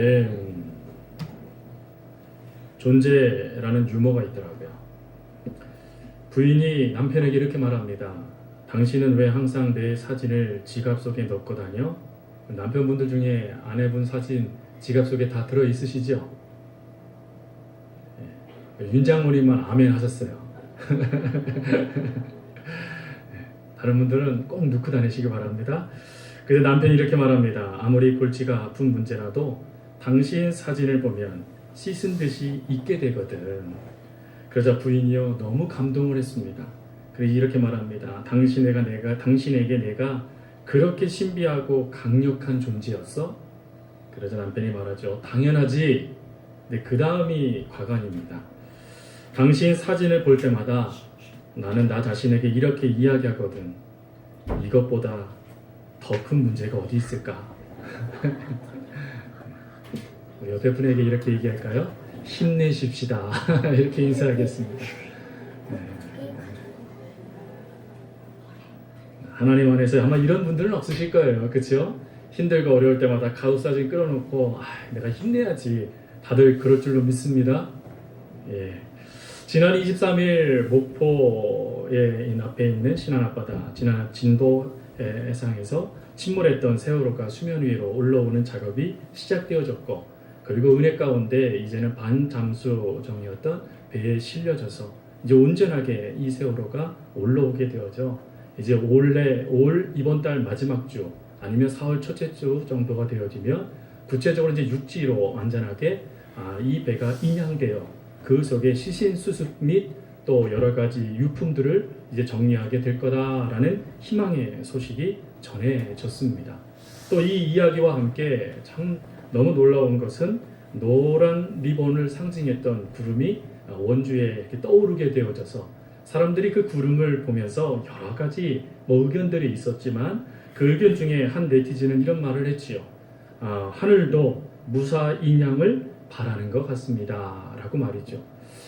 음, 존재라는 유머가 있더라고요. 부인이 남편에게 이렇게 말합니다. 당신은 왜 항상 내 사진을 지갑 속에 넣고 다녀? 남편분들 중에 아내분 사진 지갑 속에 다 들어 있으시죠? 예. 윤 장모님만 아멘 하셨어요. 예. 다른 분들은 꼭 넣고 다니시기 바랍니다. 그래서 남편이 이렇게 말합니다. 아무리 골치가 아픈 문제라도 당신 사진을 보면 씻은 듯이 잊게 되거든. 그러자 부인이요 너무 감동을 했습니다. 그래서 이렇게 말합니다. 당신에게 내가 당신에게 내가 그렇게 신비하고 강력한 존재였어? 그러자 남편이 말하죠. 당연하지. 근데 그 다음이 과관입니다. 당신 사진을 볼 때마다 나는 나 자신에게 이렇게 이야기하거든. 이것보다 더 큰 문제가 어디 있을까? 옆에 분에게 이렇게 얘기할까요? 힘내십시다. 이렇게 인사하겠습니다. 네. 하나님 안에서 아마 이런 분들은 없으실 거예요. 그렇죠? 힘들고 어려울 때마다 가족 사진 끌어놓고 아, 내가 힘내야지. 다들 그럴 줄로 믿습니다. 예. 지난 23일 목포에 앞에 있는 신안 앞바다 지난 진도 해상에서 침몰했던 세월호가 수면 위로 올라오는 작업이 시작되어졌고 그리고 은혜 가운데 이제는 반잠수정이었던 배에 실려져서 이제 온전하게 이 세월호가 올라오게 되어져 이제 올해 올 이번 달 마지막 주 아니면 4월 첫째 주 정도가 되어지면 구체적으로 이제 육지로 완전하게 아, 이 배가 인양되어 그 속에 시신 수습 및 또 여러 가지 유품들을 이제 정리하게 될 거다라는 희망의 소식이 전해졌습니다. 또 이 이야기와 함께 참 너무 놀라운 것은 노란 리본을 상징했던 구름이 원주에 이렇게 떠오르게 되어져서 사람들이 그 구름을 보면서 여러 가지 뭐 의견들이 있었지만 그 의견 중에 한 네티즌은 이런 말을 했지요. 아, 하늘도 무사 인양을 바라는 것 같습니다. 라고 말이죠.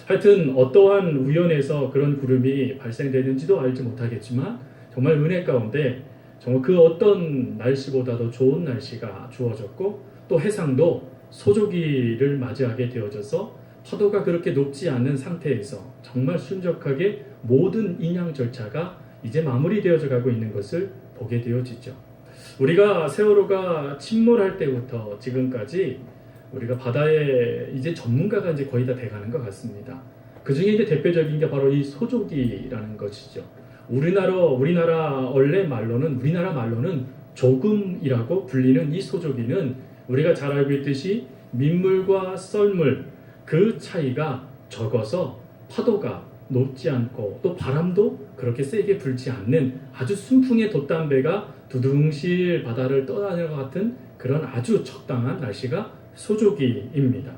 하여튼 어떠한 우연에서 그런 구름이 발생되는지도 알지 못하겠지만 정말 은혜 가운데 정말 그 어떤 날씨보다도 좋은 날씨가 주어졌고 또 해상도 소조기를 맞이하게 되어져서 파도가 그렇게 높지 않은 상태에서 정말 순적하게 모든 인양 절차가 이제 마무리되어져 가고 있는 것을 보게 되어지죠. 우리가 세월호가 침몰할 때부터 지금까지 우리가 바다에 이제 전문가가 이제 거의 다 돼가는 것 같습니다. 그 중에 이제 대표적인 게 바로 이 소조기라는 것이죠. 우리나라 우리나라 원래 말로는 우리나라 말로는 조금이라고 불리는 이 소조기는 우리가 잘 알고 있듯이 민물과 썰물 그 차이가 적어서 파도가 높지 않고 또 바람도 그렇게 세게 불지 않는 아주 순풍의 돛담배가 두둥실 바다를 떠다니는 것 같은 그런 아주 적당한 날씨가 소조기입니다.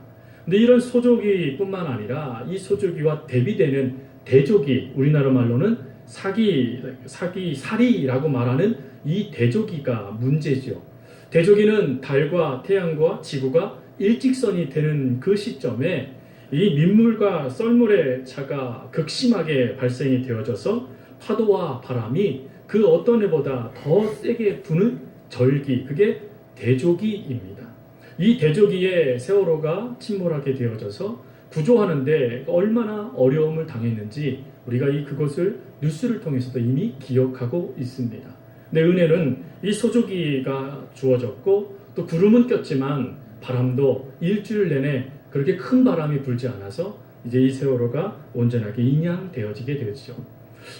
근데 이런 소조기뿐만 아니라 이 소조기와 대비되는 대조기 우리나라 말로는 사기 사기 사리라고 말하는 이 대조기가 문제죠. 대조기는 달과 태양과 지구가 일직선이 되는 그 시점에 이 민물과 썰물의 차가 극심하게 발생이 되어져서 파도와 바람이 그 어떤 해보다 더 세게 부는 절기 그게 대조기입니다. 이 대조기에 세월호가 침몰하게 되어져서 구조하는데 얼마나 어려움을 당했는지 우리가 이 그것을 뉴스를 통해서도 이미 기억하고 있습니다. 내 은혜는 이 소조기가 주어졌고 또 구름은 꼈지만 바람도 일주일 내내 그렇게 큰 바람이 불지 않아서 이제 이 세월호가 온전하게 인양되어지게 되었죠.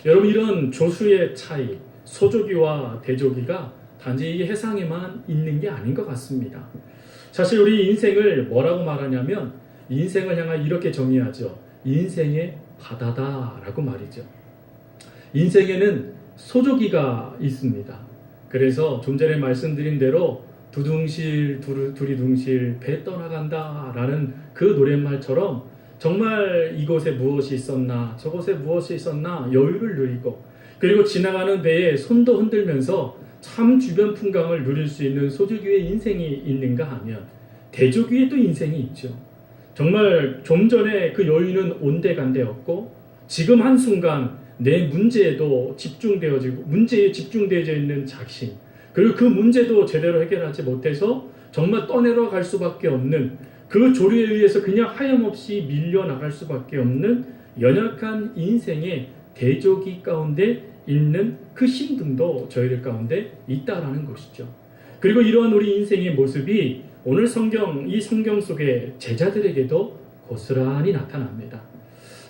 여러분 이런 조수의 차이, 소조기와 대조기가 단지 이 해상에만 있는 게 아닌 것 같습니다. 사실 우리 인생을 뭐라고 말하냐면 인생을 향해 이렇게 정의하죠. 인생의 바다다라고 말이죠. 인생에는 소조기가 있습니다. 그래서 좀 전에 말씀드린 대로 두둥실 두리둥실 배 떠나간다 라는 그 노랫말처럼 정말 이곳에 무엇이 있었나 저곳에 무엇이 있었나 여유를 누리고 그리고 지나가는 배에 손도 흔들면서 참 주변 풍광을 누릴 수 있는 소조기의 인생이 있는가 하면 대조기의 또 인생이 있죠. 정말 좀 전에 그 여유는 온데간데였고 지금 한순간 내 문제에도 집중되어지고 문제에 집중되어져 있는 자신 그리고 그 문제도 제대로 해결하지 못해서 정말 떠내려 갈 수밖에 없는 그 조류에 의해서 그냥 하염없이 밀려 나갈 수밖에 없는 연약한 인생의 대조기 가운데 있는 그 힘듦도 저희들 가운데 있다라는 것이죠. 그리고 이러한 우리 인생의 모습이 오늘 성경 이 성경 속의 제자들에게도 고스란히 나타납니다.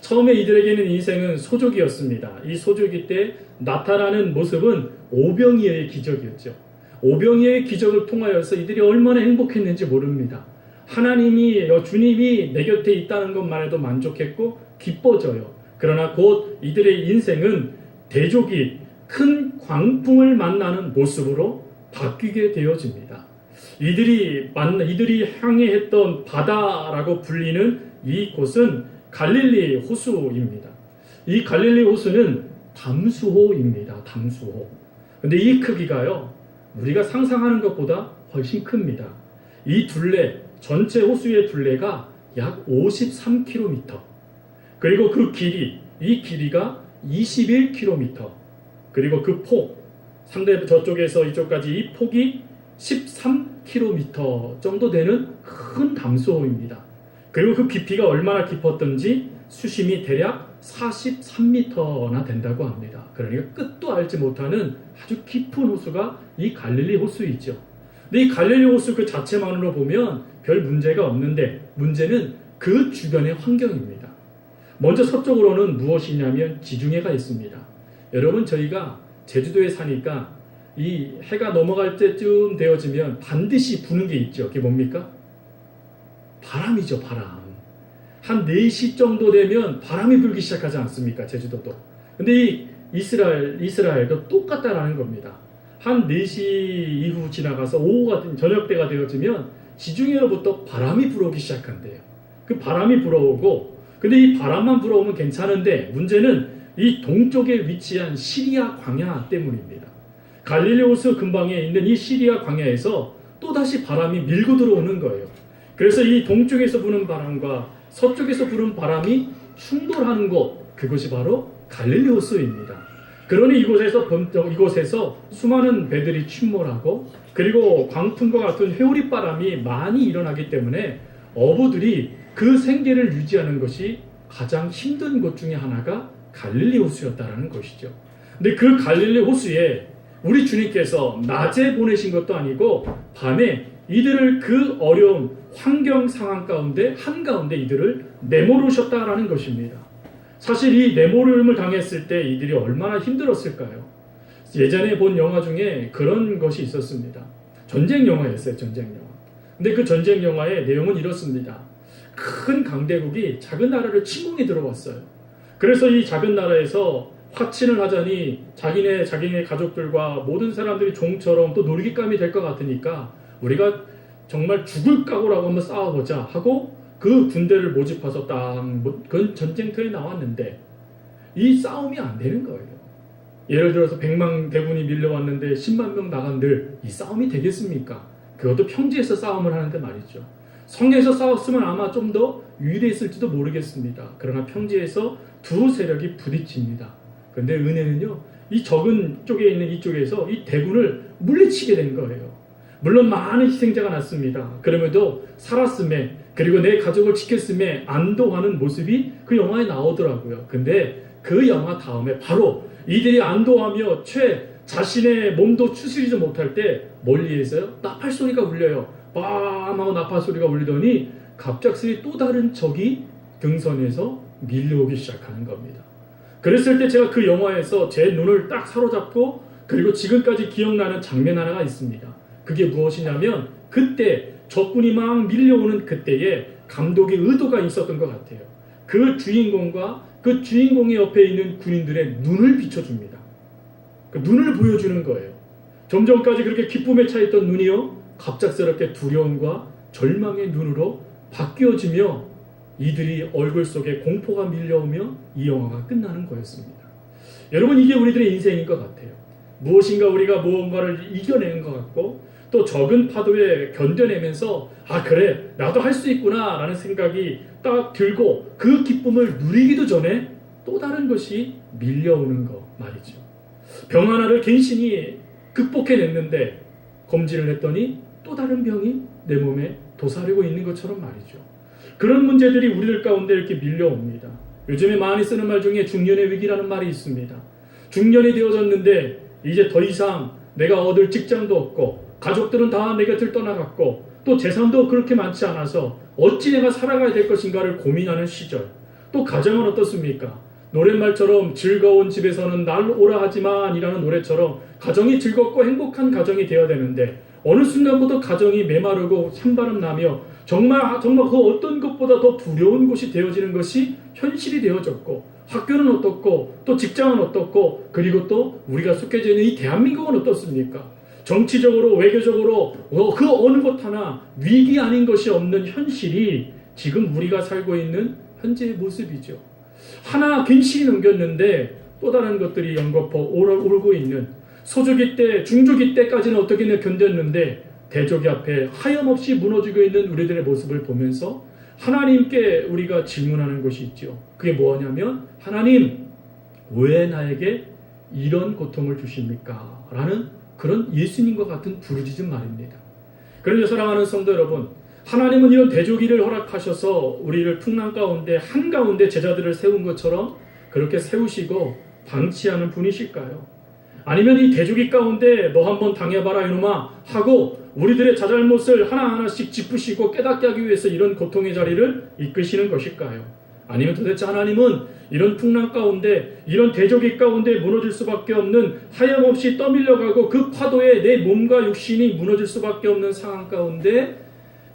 처음에 이들에게는 인생은 소족이었습니다. 이 소족이 때 나타나는 모습은 오병이어의 기적이었죠. 오병이어의 기적을 통하여서 이들이 얼마나 행복했는지 모릅니다. 하나님이 어, 주님이 내 곁에 있다는 것만 해도 만족했고 기뻐져요. 그러나 곧 이들의 인생은 대족이 큰 광풍을 만나는 모습으로 바뀌게 되어집니다. 이들이 만 이들이 향해 했던 바다라고 불리는 이 곳은 갈릴리 호수입니다. 이 갈릴리 호수는 담수호입니다. 담수호. 근데 이 크기가요. 우리가 상상하는 것보다 훨씬 큽니다. 이 둘레 전체 호수의 둘레가 약 53km. 그리고 그 길이 이 길이가 21km. 그리고 그 폭 상대 저쪽에서 이쪽까지 이 폭이 13km 정도 되는 큰 담수호입니다. 그리고 그 깊이가 얼마나 깊었던지 수심이 대략 43m나 된다고 합니다. 그러니까 끝도 알지 못하는 아주 깊은 호수가 이 갈릴리 호수이죠. 근데 이 갈릴리 호수 그 자체만으로 보면 별 문제가 없는데 문제는 그 주변의 환경입니다. 먼저 서쪽으로는 무엇이냐면 지중해가 있습니다. 여러분 저희가 제주도에 사니까 이 해가 넘어갈 때쯤 되어지면 반드시 부는 게 있죠. 그게 뭡니까? 바람이죠, 바람. 한 4시 정도 되면 바람이 불기 시작하지 않습니까? 제주도도. 근데 이 이스라엘, 이스라엘도 똑같다라는 겁니다. 한 4시 이후 지나가서 오후가, 저녁 때가 되어지면 지중해로부터 바람이 불어오기 시작한대요. 그 바람이 불어오고, 근데 이 바람만 불어오면 괜찮은데 문제는 이 동쪽에 위치한 시리아 광야 때문입니다. 갈릴리 호수 근방에 있는 이 시리아 광야에서 또다시 바람이 밀고 들어오는 거예요. 그래서 이 동쪽에서 부는 바람과 서쪽에서 부는 바람이 충돌하는 곳, 그것이 바로 갈릴리 호수입니다. 그러니 이곳에서 범- 이곳에서 수많은 배들이 침몰하고 그리고 광풍과 같은 회오리 바람이 많이 일어나기 때문에 어부들이 그 생계를 유지하는 것이 가장 힘든 곳 중에 하나가 갈릴리 호수였다라는 것이죠. 근데 그 갈릴리 호수에 우리 주님께서 낮에 보내신 것도 아니고 밤에 이들을 그 어려운 환경 상황 가운데 한가운데 이들을 내모르셨다라는 것입니다. 사실 이 내모름을 당했을 때 이들이 얼마나 힘들었을까요? 예전에 본 영화 중에 그런 것이 있었습니다. 전쟁 영화였어요, 전쟁 영화. 근데 그 전쟁 영화의 내용은 이렇습니다. 큰 강대국이 작은 나라를 침공해 들어왔어요. 그래서 이 작은 나라에서 화친을 하자니 자기네 자기네 가족들과 모든 사람들이 종처럼 또 놀잇감이 될 것 같으니까 우리가 정말 죽을 각오라고 한번 싸워보자 하고 그 군대를 모집해서 딱그 전쟁터에 나왔는데 이 싸움이 안 되는 거예요. 예를 들어서 100만 대군이 밀려왔는데 10만 명 나간들 이 싸움이 되겠습니까? 그것도 평지에서 싸움을 하는데 말이죠. 성에서 싸웠으면 아마 좀 더 유리했을지도 모르겠습니다. 그러나 평지에서 두 세력이 부딪힙니다. 근데 은혜는요, 이 적은 쪽에 있는 이쪽에서 이 대군을 물리치게 된 거예요. 물론 많은 희생자가 났습니다. 그럼에도 살았음에, 그리고 내 가족을 지켰음에 안도하는 모습이 그 영화에 나오더라고요. 근데 그 영화 다음에 바로 이들이 안도하며 최 자신의 몸도 추스리지 못할 때 멀리에서요, 나팔 소리가 울려요. 빰 하고 나팔 소리가 울리더니 갑작스레 또 다른 적이 등선에서 밀려오기 시작하는 겁니다. 그랬을 때 제가 그 영화에서 제 눈을 딱 사로잡고 그리고 지금까지 기억나는 장면 하나가 있습니다. 그게 무엇이냐면 그때 적군이 막 밀려오는 그때에 감독의 의도가 있었던 것 같아요. 그 주인공과 그 주인공의 옆에 있는 군인들의 눈을 비춰줍니다. 그 눈을 보여주는 거예요. 좀 전까지 그렇게 기쁨에 차 있던 눈이요, 갑작스럽게 두려움과 절망의 눈으로 바뀌어지며 이들이 얼굴 속에 공포가 밀려오며 이 영화가 끝나는 거였습니다. 여러분 이게 우리들의 인생인 것 같아요. 무엇인가 우리가 무언가를 이겨내는 것 같고 또 적은 파도에 견뎌내면서 아 그래 나도 할 수 있구나 라는 생각이 딱 들고 그 기쁨을 누리기도 전에 또 다른 것이 밀려오는 거 말이죠. 병 하나를 간신히 극복해냈는데 검진을 했더니 또 다른 병이 내 몸에 도사리고 있는 것처럼 말이죠. 그런 문제들이 우리들 가운데 이렇게 밀려옵니다. 요즘에 많이 쓰는 말 중에 중년의 위기라는 말이 있습니다. 중년이 되어졌는데 이제 더 이상 내가 얻을 직장도 없고 가족들은 다 내 곁을 떠나갔고 또 재산도 그렇게 많지 않아서 어찌 내가 살아가야 될 것인가를 고민하는 시절. 또 가정은 어떻습니까? 노랫말처럼 즐거운 집에서는 날 오라 하지만 이라는 노래처럼 가정이 즐겁고 행복한 가정이 되어야 되는데 어느 순간부터 가정이 메마르고 찬바람 나며 정말 정말 그 어떤 것보다 더 두려운 곳이 되어지는 것이 현실이 되어졌고 학교는 어떻고 또 직장은 어떻고 그리고 또 우리가 속해져 있는 이 대한민국은 어떻습니까? 정치적으로 외교적으로 어, 그 어느 것 하나 위기 아닌 것이 없는 현실이 지금 우리가 살고 있는 현재의 모습이죠. 하나 괜시리 넘겼는데 또 다른 것들이 연거푸 오르고 있는 소주기 때 중주기 때까지는 어떻게든 견뎠는데 대조기 앞에 하염없이 무너지고 있는 우리들의 모습을 보면서 하나님께 우리가 질문하는 것이 있죠. 그게 뭐냐면 하나님 왜 나에게 이런 고통을 주십니까? 라는 그런 예수님과 같은 부르짖음 말입니다. 그런데 사랑하는 성도 여러분, 하나님은 이런 대조기를 허락하셔서 우리를 풍랑 가운데 한가운데 제자들을 세운 것처럼 그렇게 세우시고 방치하는 분이실까요? 아니면 이 대조기 가운데 너 한번 당해봐라 이놈아 하고 우리들의 자잘못을 하나하나씩 짚으시고 깨닫게 하기 위해서 이런 고통의 자리를 이끄시는 것일까요? 아니면 도대체 하나님은 이런 풍랑 가운데 이런 대조기 가운데 무너질 수밖에 없는 하염없이 떠밀려가고 그 파도에 내 몸과 육신이 무너질 수밖에 없는 상황 가운데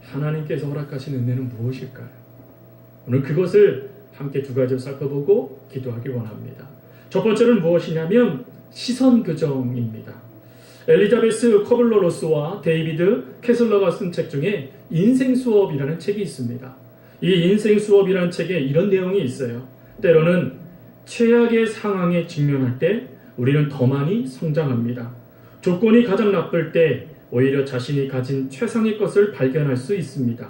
하나님께서 허락하신 은혜는 무엇일까요? 오늘 그것을 함께 두 가지로 살펴보고 기도하기 원합니다. 첫 번째는 무엇이냐면 시선 교정입니다. 엘리자베스 커블로로스와 데이비드 캐슬러가 쓴 책 중에 인생 수업이라는 책이 있습니다. 이 인생 수업이라는 책에 이런 내용이 있어요. 때로는 최악의 상황에 직면할 때 우리는 더 많이 성장합니다. 조건이 가장 나쁠 때 오히려 자신이 가진 최상의 것을 발견할 수 있습니다.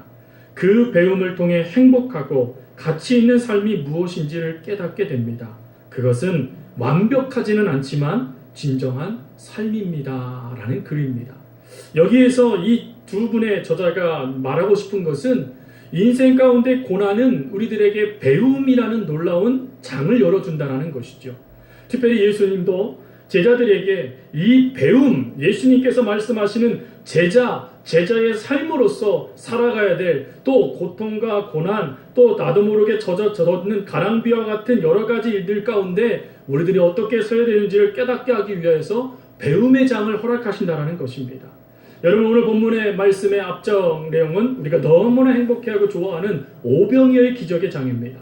그 배움을 통해 행복하고 가치 있는 삶이 무엇인지를 깨닫게 됩니다. 그것은 완벽하지는 않지만 진정한 삶입니다. 라는 글입니다. 여기에서 이 두 분의 저자가 말하고 싶은 것은 인생 가운데 고난은 우리들에게 배움이라는 놀라운 장을 열어준다는 것이죠. 특별히 예수님도 제자들에게 이 배움, 예수님께서 말씀하시는 제자, 제자의 삶으로서 살아가야 될 또 고통과 고난, 또 나도 모르게 젖어 젖는 가랑비와 같은 여러 가지 일들 가운데 우리들이 어떻게 서야 되는지를 깨닫게 하기 위해서 배움의 장을 허락하신다는 것입니다. 여러분 오늘 본문의 말씀의 앞정 내용은 우리가 너무나 행복해하고 좋아하는 오병이어의 기적의 장입니다.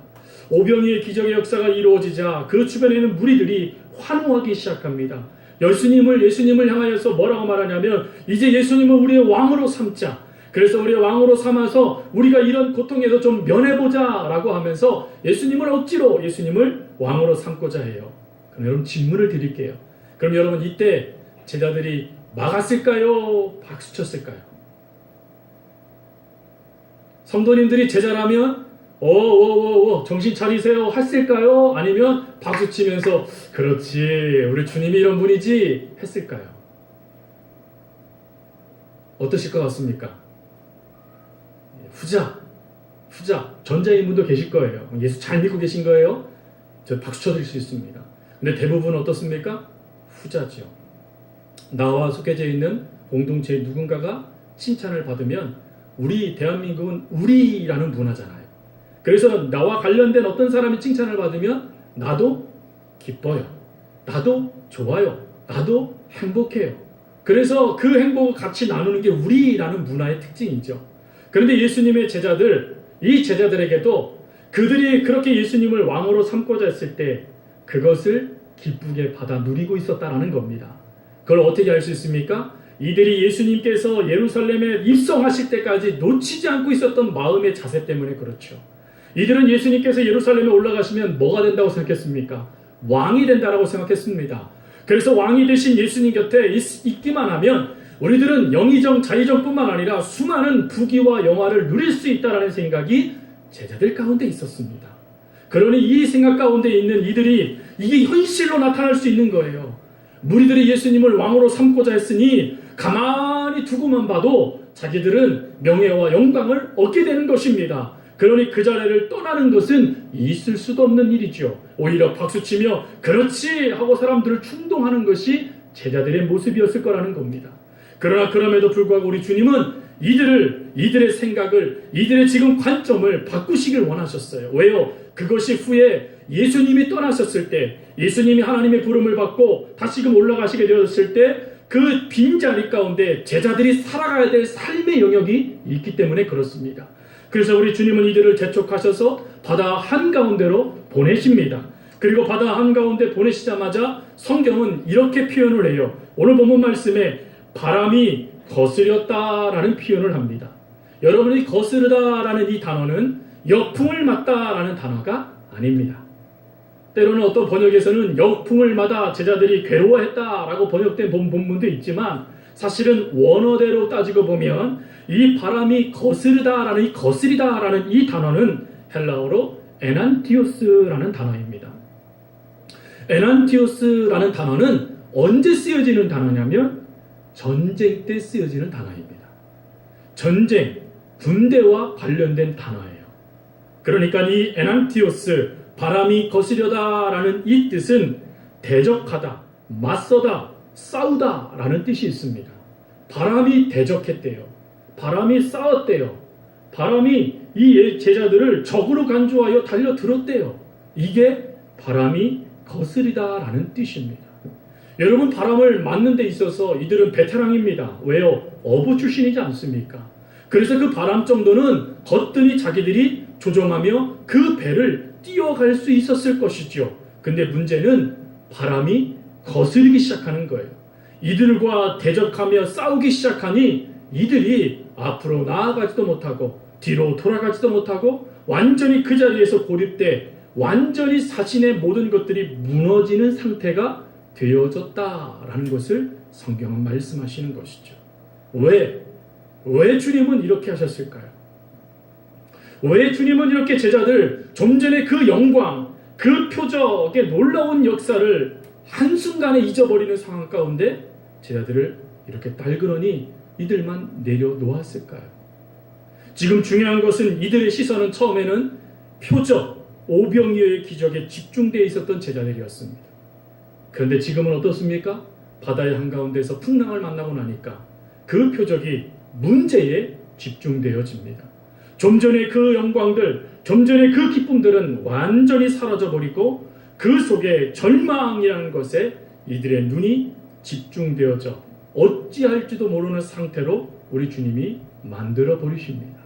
오병이의 기적의 역사가 이루어지자 그 주변에 있는 무리들이 환호하기 시작합니다. 예수님을 예수님을 향하여서 뭐라고 말하냐면 이제 예수님을 우리의 왕으로 삼자. 그래서 우리의 왕으로 삼아서 우리가 이런 고통에서 좀 면해보자라고 하면서 예수님을 억지로 예수님을 왕으로 삼고자 해요. 그럼 여러분 질문을 드릴게요. 그럼 여러분 이때 제자들이 막았을까요? 박수쳤을까요? 성도님들이 제자라면 어어어어 정신 차리세요 했을까요? 아니면 박수치면서 그렇지 우리 주님이 이런 분이지 했을까요? 어떠실 것 같습니까? 후자 후자 전자인 분도 계실 거예요. 예수 잘 믿고 계신 거예요? 저 박수 쳐드릴 수 있습니다. 근데 대부분 어떻습니까? 후자죠. 나와 속해져 있는 공동체의 누군가가 칭찬을 받으면 우리 대한민국은 우리라는 문화잖아요. 그래서 나와 관련된 어떤 사람이 칭찬을 받으면 나도 기뻐요. 나도 좋아요. 나도 행복해요. 그래서 그 행복을 같이 나누는 게 우리라는 문화의 특징이죠. 그런데 예수님의 제자들, 이 제자들에게도 그들이 그렇게 예수님을 왕으로 삼고자 했을 때 그것을 기쁘게 받아 누리고 있었다라는 겁니다. 그걸 어떻게 알 수 있습니까? 이들이 예수님께서 예루살렘에 입성하실 때까지 놓치지 않고 있었던 마음의 자세 때문에 그렇죠. 이들은 예수님께서 예루살렘에 올라가시면 뭐가 된다고 생각했습니까? 왕이 된다라고 생각했습니다. 그래서 왕이 되신 예수님 곁에 있, 기만 하면 우리들은 영의정, 자의정뿐만 아니라 수많은 부귀와 영화를 누릴 수 있다라는 생각이 제자들 가운데 있었습니다. 그러니 이 생각 가운데 있는 이들이 이게 현실로 나타날 수 있는 거예요. 무리들이 예수님을 왕으로 삼고자 했으니 가만히 두고만 봐도 자기들은 명예와 영광을 얻게 되는 것입니다. 그러니 그 자리를 떠나는 것은 있을 수도 없는 일이죠. 오히려 박수치며 그렇지 하고 사람들을 충동하는 것이 제자들의 모습이었을 거라는 겁니다. 그러나 그럼에도 불구하고 우리 주님은 이들을 이들의 생각을 이들의 지금 관점을 바꾸시길 원하셨어요. 왜요? 그것이 후에 예수님이 떠나셨을 때 예수님이 하나님의 부름을 받고 다시금 올라가시게 되었을 때 그 빈자리 가운데 제자들이 살아가야 될 삶의 영역이 있기 때문에 그렇습니다. 그래서 우리 주님은 이들을 재촉하셔서 바다 한가운데로 보내십니다. 그리고 바다 한가운데 보내시자마자 성경은 이렇게 표현을 해요. 오늘 본문 말씀에 바람이 거스렸다라는 표현을 합니다. 여러분이 거스르다라는 이 단어는 역풍을 맞다라는 단어가 아닙니다. 때로는 어떤 번역에서는 역풍을 맞아 제자들이 괴로워했다라고 번역된 본 본문도 있지만 사실은 원어대로 따지고 보면 이 바람이 거스르다라는 이 거스리다라는 이 단어는 헬라어로 에난티오스라는 단어입니다. 에난티오스라는 단어는 언제 쓰여지는 단어냐면 전쟁 때 쓰여지는 단어입니다. 전쟁, 군대와 관련된 단어예요. 그러니까 이 에난티오스, 바람이 거스려다라는 이 뜻은 대적하다, 맞서다, 싸우다라는 뜻이 있습니다. 바람이 대적했대요. 바람이 싸웠대요. 바람이 이 제자들을 적으로 간주하여 달려들었대요. 이게 바람이 거스리다라는 뜻입니다. 여러분 바람을 맞는 데 있어서 이들은 베테랑입니다. 왜요? 어부 출신이지 않습니까? 그래서 그 바람 정도는 거뜬히 자기들이 조종하며 그 배를 뛰어갈 수 있었을 것이죠. 근데 문제는 바람이 거스르기 시작하는 거예요. 이들과 대적하며 싸우기 시작하니 이들이 앞으로 나아가지도 못하고 뒤로 돌아가지도 못하고 완전히 그 자리에서 고립돼 완전히 자신의 모든 것들이 무너지는 상태가 되어졌다라는 것을 성경은 말씀하시는 것이죠. 왜? 왜 주님은 이렇게 하셨을까요? 왜 주님은 이렇게 제자들 좀 전에 그 영광, 그 표적의 놀라운 역사를 한순간에 잊어버리는 상황 가운데 제자들을 이렇게 딸그러니 이들만 내려놓았을까요? 지금 중요한 것은 이들의 시선은 처음에는 표적, 오병이어의 기적에 집중되어 있었던 제자들이었습니다. 그런데 지금은 어떻습니까? 바다의 한가운데서 풍랑을 만나고 나니까 그 표적이 문제에 집중되어집니다. 좀 전에 그 영광들, 좀 전에 그 기쁨들은 완전히 사라져 버리고 그 속에 절망이라는 것에 이들의 눈이 집중되어져 어찌할지도 모르는 상태로 우리 주님이 만들어 버리십니다.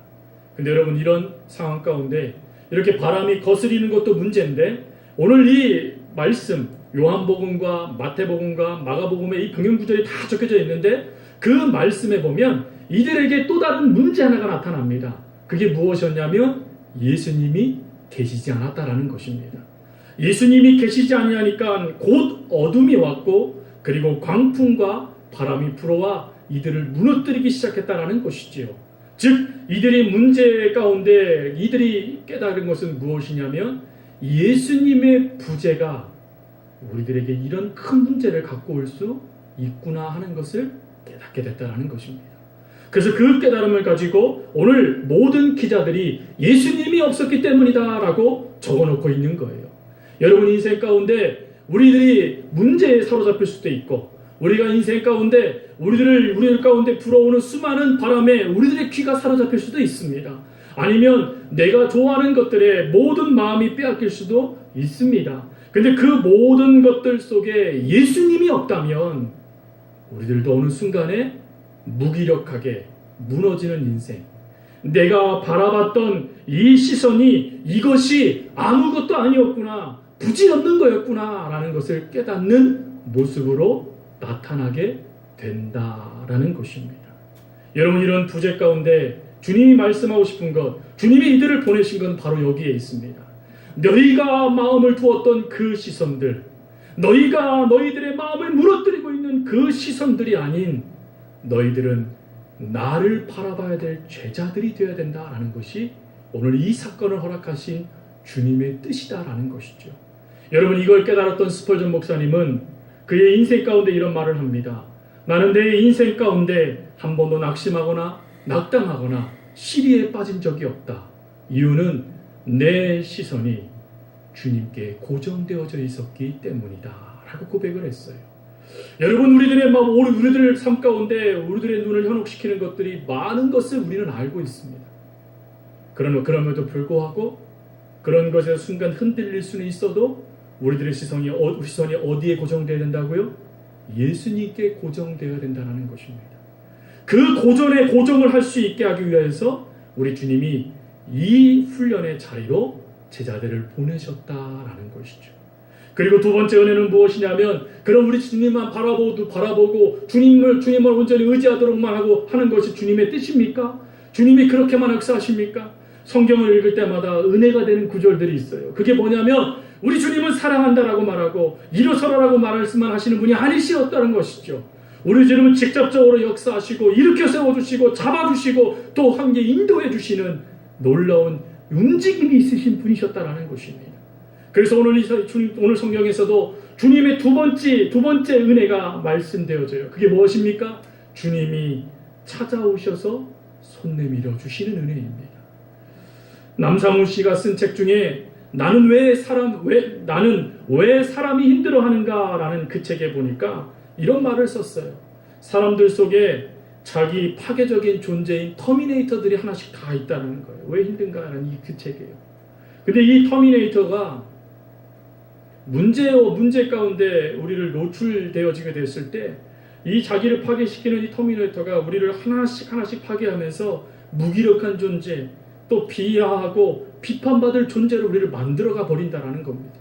근데 여러분 이런 상황 가운데 이렇게 바람이 거스리는 것도 문제인데 오늘 이 말씀 요한복음과 마태복음과 마가복음의 이 병영 구절이 다 적혀져 있는데 그 말씀에 보면 이들에게 또 다른 문제 하나가 나타납니다. 그게 무엇이었냐면 예수님이 계시지 않았다라는 것입니다. 예수님이 계시지 아니하니까 곧 어둠이 왔고 그리고 광풍과 바람이 불어와 이들을 무너뜨리기 시작했다라는 것이지요. 즉 이들이 문제 가운데 이들이 깨달은 것은 무엇이냐면 예수님의 부재가 우리들에게 이런 큰 문제를 갖고 올 수 있구나 하는 것을 깨닫게 됐다라는 것입니다. 그래서 그 깨달음을 가지고 오늘 모든 기자들이 예수님이 없었기 때문이다라고 적어놓고 있는 거예요. 여러분 인생 가운데 우리들이 문제에 사로잡힐 수도 있고 우리가 인생 가운데 우리들을 우리들 가운데 불어오는 수많은 바람에 우리들의 귀가 사로잡힐 수도 있습니다. 아니면 내가 좋아하는 것들에 모든 마음이 빼앗길 수도 있습니다. 근데 그 모든 것들 속에 예수님이 없다면 우리들도 어느 순간에 무기력하게 무너지는 인생. 내가 바라봤던 이 시선이 이것이 아무것도 아니었구나. 부질없는 거였구나. 라는 것을 깨닫는 모습으로 나타나게 된다라는 것입니다. 여러분 이런 부재 가운데 주님이 말씀하고 싶은 것, 주님이 이들을 보내신 건 바로 여기에 있습니다. 너희가 마음을 두었던 그 시선들, 너희가 너희들의 마음을 무너뜨리고 있는 그 시선들이 아닌 너희들은 나를 바라봐야 될 제자들이 되어야 된다라는 것이 오늘 이 사건을 허락하신 주님의 뜻이다라는 것이죠. 여러분 이걸 깨달았던 스펄전 목사님은 그의 인생 가운데 이런 말을 합니다. 나는 내 인생 가운데 한 번도 낙심하거나 낙담하거나 시리에 빠진 적이 없다. 이유는 내 시선이 주님께 고정되어져 있었기 때문이다. 라고 고백을 했어요. 여러분 우리들의 막 우리들의 삶 가운데 우리들의 눈을 현혹시키는 것들이 많은 것을 우리는 알고 있습니다. 그러나 그럼에도 불구하고 그런 것에 순간 흔들릴 수는 있어도 우리들의 시선이 어, 시선이 어디에 고정되어야 된다고요? 예수님께 고정되어야 된다는 것입니다. 그 고전에 고정을 할 수 있게 하기 위해서 우리 주님이 이 훈련의 자리로 제자들을 보내셨다라는 것이죠. 그리고 두 번째 은혜는 무엇이냐면 그럼 우리 주님만 바라보고 바라보고 주님을 주님을 온전히 의지하도록만 하고 하는 것이 주님의 뜻입니까? 주님이 그렇게만 역사하십니까? 성경을 읽을 때마다 은혜가 되는 구절들이 있어요. 그게 뭐냐면 우리 주님은 사랑한다라고 말하고 일어서라라고 말씀만 하시는 분이 아니시었다는 것이죠. 우리 주님은 직접적으로 역사하시고 일으켜 세워주시고 잡아주시고 또 함께 인도해 주시는 놀라운 움직임이 있으신 분이셨다라는 것입니다. 그래서 오늘 오늘 성경에서도 주님의 두 번째 두 번째 은혜가 말씀되어져요. 그게 무엇입니까? 주님이 찾아오셔서 손 내밀어 주시는 은혜입니다. 남상훈 씨가 쓴 책 중에 나는 왜 사람 왜 나는 왜 사람이 힘들어하는가라는 그 책에 보니까 이런 말을 썼어요. 사람들 속에 자기 파괴적인 존재인 터미네이터들이 하나씩 다 있다는 거예요. 왜 힘든가라는 이 그 책이에요. 근데 이 터미네이터가 문제요 문제 가운데 우리를 노출되어지게 됐을 때 이 자기를 파괴시키는 이 터미네이터가 우리를 하나씩 하나씩 파괴하면서 무기력한 존재 또 비하하고 비판받을 존재로 우리를 만들어가 버린다라는 겁니다.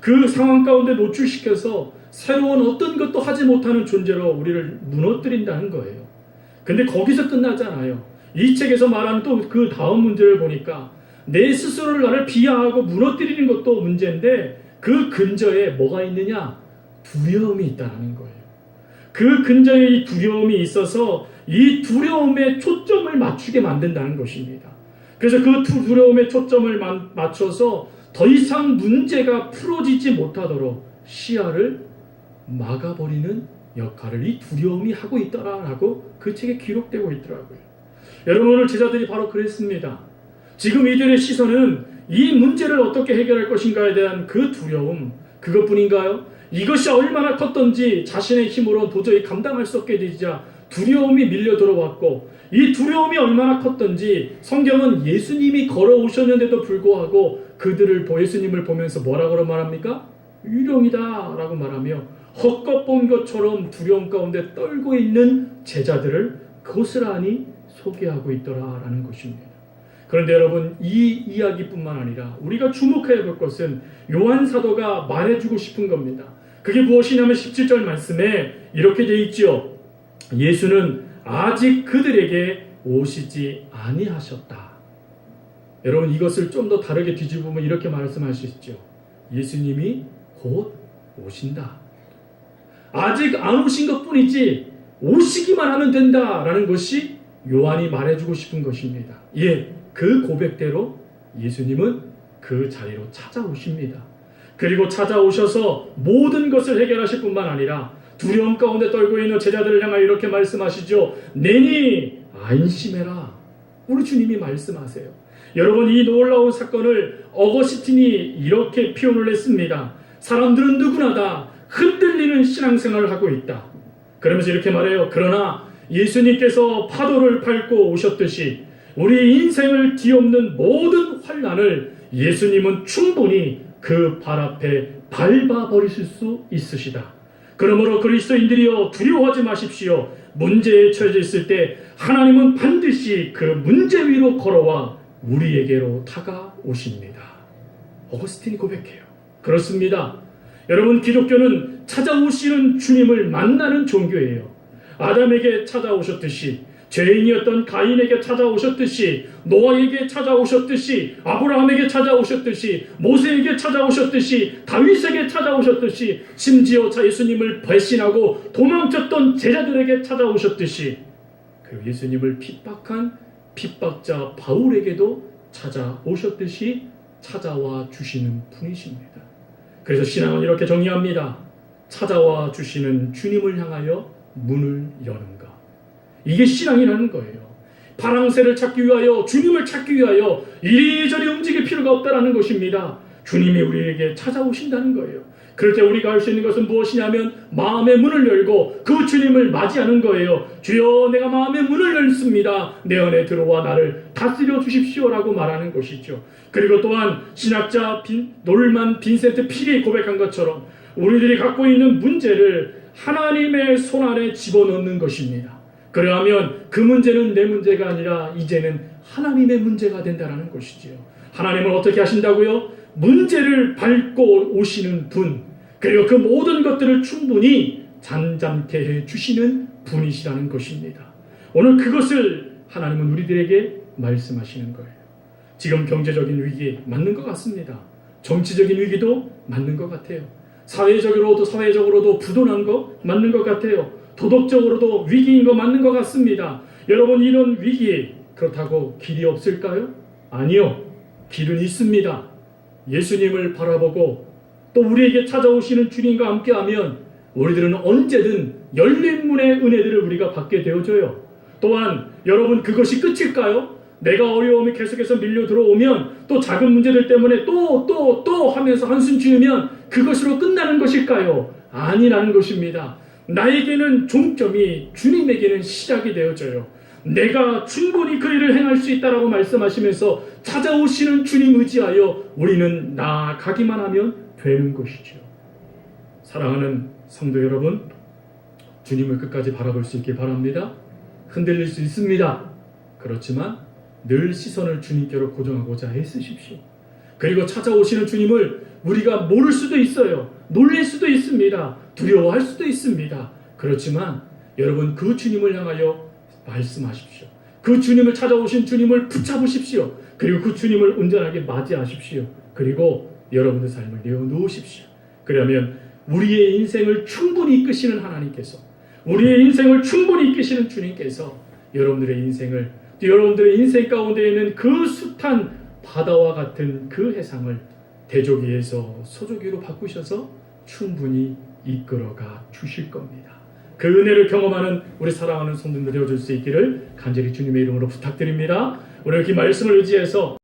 그 상황 가운데 노출시켜서 새로운 어떤 것도 하지 못하는 존재로 우리를 무너뜨린다는 거예요. 근데 거기서 끝나지 않아요. 이 책에서 말하는 또 그 다음 문제를 보니까 내 스스로를 나를 비하하고 무너뜨리는 것도 문제인데 그 근저에 뭐가 있느냐? 두려움이 있다는 거예요. 그 근저에 이 두려움이 있어서 이 두려움에 초점을 맞추게 만든다는 것입니다. 그래서 그 두- 두려움에 초점을 마- 맞춰서 더 이상 문제가 풀어지지 못하도록 시야를 막아버리는 역할을 이 두려움이 하고 있더라라고 그 책에 기록되고 있더라고요. 여러분 오늘 제자들이 바로 그랬습니다. 지금 이들의 시선은 이 문제를 어떻게 해결할 것인가에 대한 그 두려움 그것뿐인가요? 이것이 얼마나 컸던지 자신의 힘으로 도저히 감당할 수 없게 되자 두려움이 밀려 들어왔고 이 두려움이 얼마나 컸던지 성경은 예수님이 걸어오셨는데도 불구하고 그들을 보- 예수님을 보면서 뭐라고 말합니까? 유령이다 라고 말하며 헛것본 것처럼 두려움 가운데 떨고 있는 제자들을 고스란히 소개하고 있더라라는 것입니다. 그런데 여러분 이 이야기뿐만 아니라 우리가 주목해야 볼 것은 요한 사도가 말해주고 싶은 겁니다. 그게 무엇이냐면 17절 말씀에 이렇게 돼 있지요. 예수는 아직 그들에게 오시지 아니하셨다. 여러분 이것을 좀 더 다르게 뒤집으면 이렇게 말씀할 수 있죠. 예수님이 곧 오신다. 아직 안 오신 것 뿐이지 오시기만 하면 된다라는 것이 요한이 말해주고 싶은 것입니다. 예, 그 고백대로 예수님은 그 자리로 찾아오십니다. 그리고 찾아오셔서 모든 것을 해결하실 뿐만 아니라 두려움 가운데 떨고 있는 제자들을 향하여 이렇게 말씀하시죠. 내니 안심해라. 우리 주님이 말씀하세요. 여러분 이 놀라운 사건을 어거시틴이 이렇게 표현을 했습니다. 사람들은 누구나 다 흔들리는 신앙생활을 하고 있다. 그러면서 이렇게 말해요. 그러나 예수님께서 파도를 밟고 오셨듯이 우리 인생을 뒤엎는 모든 환란을 예수님은 충분히 그 발 앞에 밟아 버리실 수 있으시다. 그러므로 그리스도인들이여 두려워하지 마십시오. 문제에 처해져 있을 때 하나님은 반드시 그 문제 위로 걸어와 우리에게로 다가오십니다. 어거스틴이 고백해요. 그렇습니다. 여러분 기독교는 찾아오시는 주님을 만나는 종교예요. 아담에게 찾아오셨듯이 죄인이었던 가인에게 찾아오셨듯이 노아에게 찾아오셨듯이 아브라함에게 찾아오셨듯이 모세에게 찾아오셨듯이 다윗에게 찾아오셨듯이 심지어 자 예수님을 배신하고 도망쳤던 제자들에게 찾아오셨듯이 그리고 예수님을 핍박한 핍박자 바울에게도 찾아오셨듯이 찾아와 주시는 분이십니다. 그래서 신앙은 이렇게 정의합니다. 찾아와 주시는 주님을 향하여 문을 여는가? 이게 신앙이라는 거예요. 파랑새를 찾기 위하여 주님을 찾기 위하여 이리저리 움직일 필요가 없다라는 것입니다. 주님이 우리에게 찾아오신다는 거예요. 그럴 때 우리가 할 수 있는 것은 무엇이냐면 마음의 문을 열고 그 주님을 맞이하는 거예요. 주여 내가 마음의 문을 열습니다. 내 안에 들어와 나를 다스려 주십시오라고 말하는 것이죠. 그리고 또한 신학자 빈, 놀만 빈센트 필이 고백한 것처럼 우리들이 갖고 있는 문제를 하나님의 손 안에 집어넣는 것입니다. 그러하면 그 문제는 내 문제가 아니라 이제는 하나님의 문제가 된다는 것이지요. 하나님은 어떻게 하신다고요? 문제를 밟고 오시는 분, 그리고 그 모든 것들을 충분히 잠잠케 해 주시는 분이시라는 것입니다. 오늘 그것을 하나님은 우리들에게 말씀하시는 거예요. 지금 경제적인 위기 맞는 것 같습니다. 정치적인 위기도 맞는 것 같아요. 사회적으로도 사회적으로도 부도난 거 맞는 것 같아요. 도덕적으로도 위기인 거 맞는 것 같습니다. 여러분 이런 위기 그렇다고 길이 없을까요? 아니요. 길은 있습니다. 예수님을 바라보고 또 우리에게 찾아오시는 주님과 함께하면 우리들은 언제든 열린 문의 은혜들을 우리가 받게 되어져요. 또한 여러분 그것이 끝일까요? 내가 어려움이 계속해서 밀려 들어오면 또 작은 문제들 때문에 또 또또 하면서 한숨 지으면 그것으로 끝나는 것일까요? 아니라는 것입니다. 나에게는 종점이 주님에게는 시작이 되어져요. 내가 충분히 그 일을 행할 수 있다라고 말씀하시면서 찾아오시는 주님 의지하여 우리는 나아가기만 하면 되는 것이죠. 사랑하는 성도 여러분, 주님을 끝까지 바라볼 수 있길 바랍니다. 흔들릴 수 있습니다. 그렇지만 늘 시선을 주님께로 고정하고자 애쓰십시오. 그리고 찾아오시는 주님을 우리가 모를 수도 있어요. 놀릴 수도 있습니다. 두려워할 수도 있습니다. 그렇지만 여러분 그 주님을 향하여 말씀하십시오. 그 주님을 찾아오신 주님을 붙잡으십시오. 그리고 그 주님을 온전하게 맞이하십시오. 그리고 여러분의 삶을 내어놓으십시오. 그러면 우리의 인생을 충분히 이끄시는 하나님께서 우리의 인생을 충분히 이끄시는 주님께서 여러분들의 인생을 또 여러분들의 인생 가운데 있는 그 숱한 바다와 같은 그 해상을 대조기에서 소조기로 바꾸셔서 충분히 이끌어가 주실 겁니다. 그 은혜를 경험하는 우리 사랑하는 성도들 되어줄 수 있기를 간절히 주님의 이름으로 부탁드립니다. 오늘 이 말씀을 의지해서